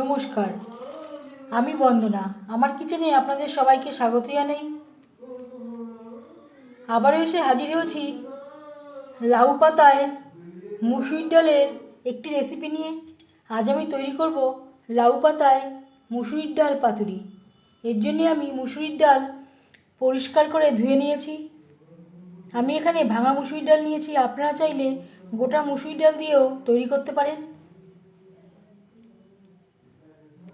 নমস্কার। আমি বন্দনা, আমার কিচেনে আপনাদের সবাইকে স্বাগত জানাই। আবারও এসে হাজির হয়েছি লাউ পাতায় মুসুরির ডালের একটি রেসিপি নিয়ে। আজ আমি তৈরি করব লাউ পাতায় মুসুরির ডাল পাতুরি। এর জন্যে আমি মুসুরির ডাল পরিষ্কার করে ধুয়ে নিয়েছি। আমি এখানে ভাঙা মুসুরির ডাল নিয়েছি, আপনারা চাইলে গোটা মুসুরির ডাল দিয়েও তৈরি করতে পারেন।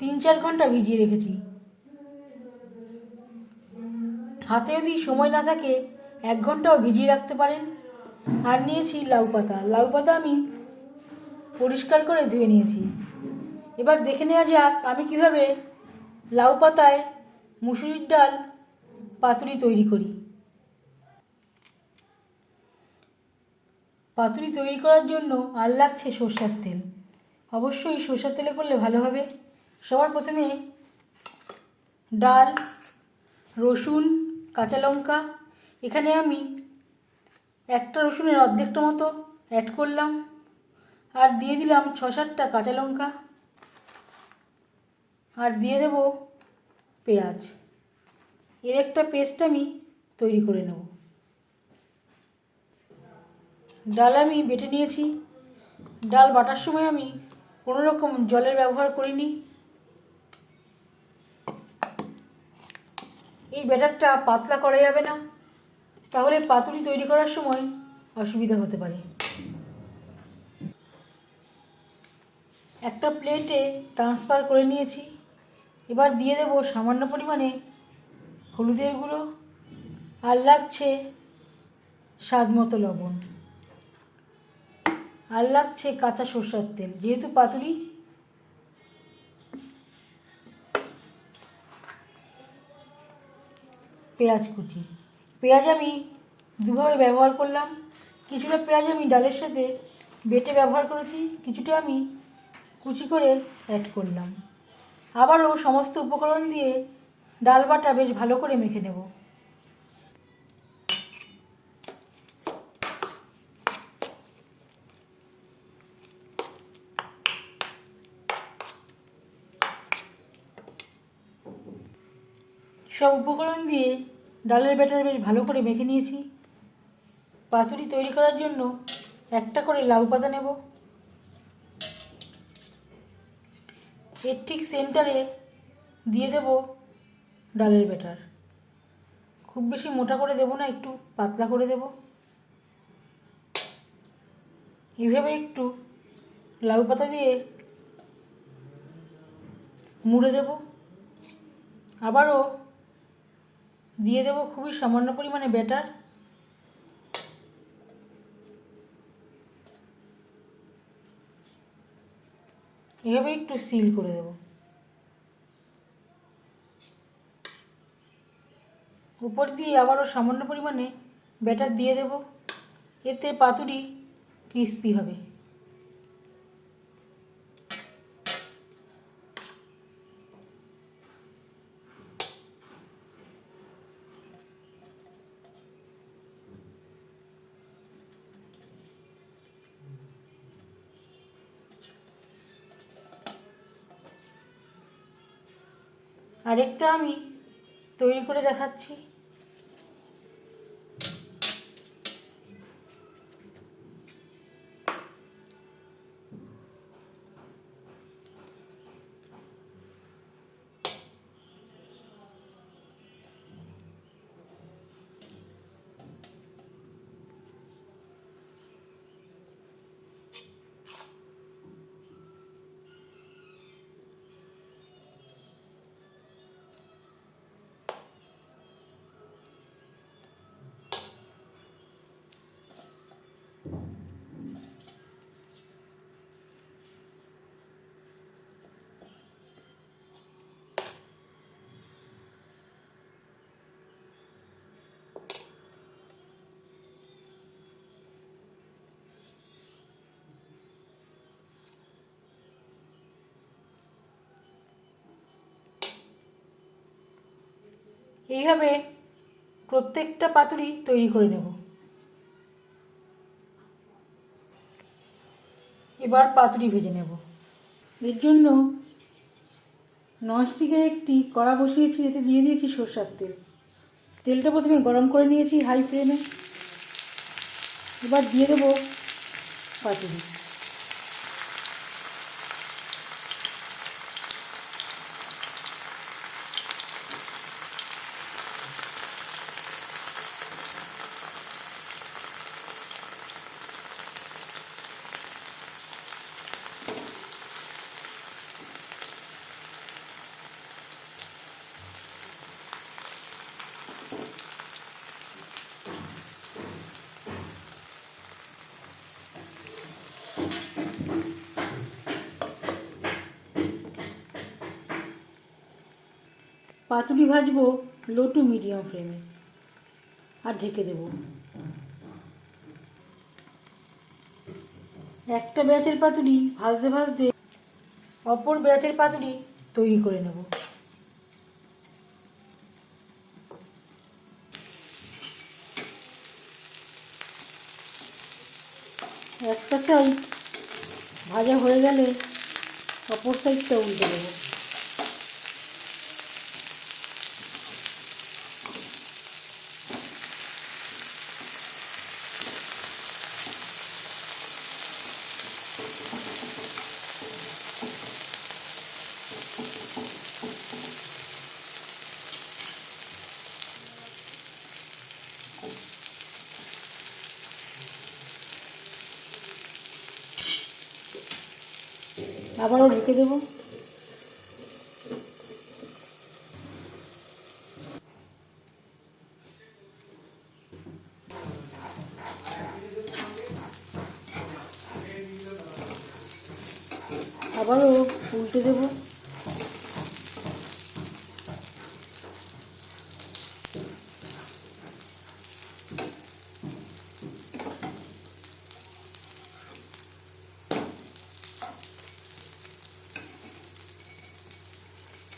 তিন চার ঘণ্টা ভিজিয়ে রেখেছি। হাতে যদি সময় না থাকে, এক ঘন্টাও ভিজিয়ে রাখতে পারেন। আর নিয়েছি লাউ পাতা। লাউ পাতা আমি পরিষ্কার করে ধুয়ে নিয়েছি। এবার দেখে নেওয়া যাক আমি কীভাবে লাউ পাতায় মুসুরির ডাল পাতুরি তৈরি করি। পাতুরি তৈরি করার জন্য আর লাগছে সর্ষার তেল। অবশ্যই সর্ষার তেলে করলে ভালো হবে। সবার প্রথমে ডাল, রসুন, কাঁচা লঙ্কা। এখানে আমি একটা রসুনের অর্ধেকটা মতো অ্যাড করলাম। আর দিয়ে দিলাম ছ সাতটা কাঁচা লঙ্কা। আর দিয়ে দেব পেঁয়াজ। এর একটা পেস্ট আমি তৈরি করে নেব। ডাল আমি বেটে নিয়েছি। ডাল বাটার সময় আমি কোনো রকম জলের ব্যবহার করিনি। ব্যাটারটা পাতলা করা যাবে না। তাহলে পাতুরি তৈরি করার সময় অসুবিধা হতে পারে। একটা প্লেটে ট্রান্সফার করে নিয়েছি। এবার দিয়ে দেব সামান্য পরিমাণে হলুদের গুঁড়ো আর লাগছে স্বাদ মতো লবণ। আর লাগছে কাঁচা সর্ষার তেল। যেহেতু পাতুরি পেঁয়াজ কুচি। পেঁয়াজ আমি দুভাবে ব্যবহার করলাম। কিছুটা পেঁয়াজ আমি ডালের সাথে বেটে ব্যবহার করেছি, কিছুটা আমি কুচি করে অ্যাড করলাম। আবারও সমস্ত উপকরণ দিয়ে ডাল বাটা বেশ ভালো করে মেখে নেব। সব উপকরণ দিয়ে ডালের ব্যাটার বেশ ভালো করে মেখে নিয়েছি। পাতুরি তৈরি করার জন্য একটা করে লাউ পাতা নেব। এর ঠিক সেন্টারে দিয়ে দেব ডালের ব্যাটার। খুব বেশি মোটা করে দেব না, একটু পাতলা করে দেব। এভাবে একটু লাউ পাতা দিয়ে মুড়ে দেব। আবারও দিয়ে দেবো খুবই সামান্য পরিমাণে ব্যাটার এভাবে একটু সিল করে দেব। উপর দিয়ে আবারও সামান্য পরিমাণে ব্যাটার দিয়ে দেব। এতে পাতুরি ক্রিস্পি হবে। আরেকটা আমি তৈরি করে দেখাচ্ছি। এইভাবে প্রত্যেকটা পাতুরি তৈরি করে নেব। এবার পাতুরি ভেজে নেব। এর জন্য ননস্টিকের একটি কড়া বসিয়েছি, এতে দিয়ে দিয়েছি সর্ষার তেল। তেলটা প্রথমে গরম করে নিয়েছি হাই ফ্লেমে। এবার দিয়ে দেবো পাতুরি। পাতুরি ভাজবো লো টু মিডিয়াম ফ্লেমে আর ঢেকে দেব। একটা ব্যাচের পাতুরি ভাজতে ভাজতে অপর ব্যাচের পাতুরি তৈরি করে নেব। একটা সাইড ভাজা হয়ে গেলে অপর সাইডটা উল্টে দেবো। আবারও ঢেকে দেব। আবারও উল্টে দেব।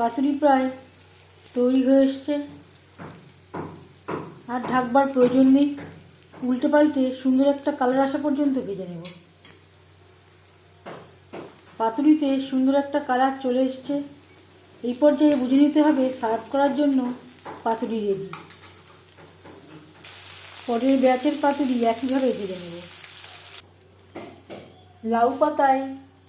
পাতুরি প্রায় তৈরি হয়ে এসছে। আর ঢাকবার প্রয়োজন নেই। উল্টে পাল্টে সুন্দর একটা কালার আসা পর্যন্ত ভেজে নেব। পাতুরিতে সুন্দর একটা কালার চলে এসছে। এই পর্যায়ে বুঝে নিতে হবে সার্ভ করার জন্য পাতুরি রেডি পরের ব্যাচের পাতুরি একইভাবে ভেজে নেব। লাউ পাতায়